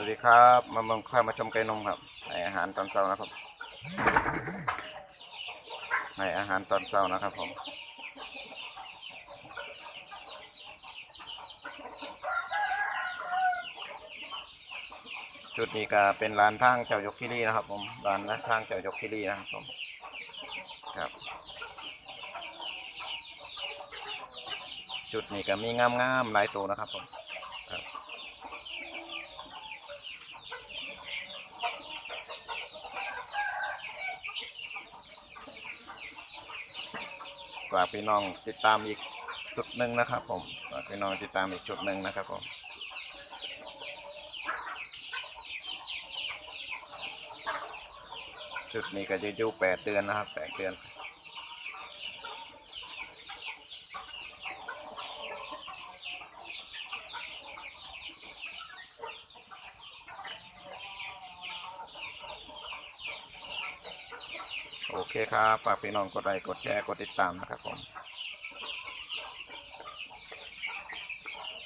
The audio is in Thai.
วัสดีครับมาเมืองข้ามาชมไก่นมครับให้อาหารตอนเช้านะครับให้อาหารตอนเช้านะครับผมจุดนี้ก็เป็นร้านทางเจ้ายกคิรีนะครับ ผมร้านทางเจ้ายกคิรีนะครับผมครับจุดนี้ก็มีงามๆหลายตัวนะครับผมครับ ฝากพี่น้องติดตามอีกสุดหนึ่งนะครับ ผมฝากพี่น้องติดตามอีกชุดหนึ่งนะครับผมชุดนี้ก็จะอยู่แปดเดือนนะครับแปดเดือน โอเคครับ ฝากพี่น้องกดไลค์กดแชร์กดติดตามนะครับผม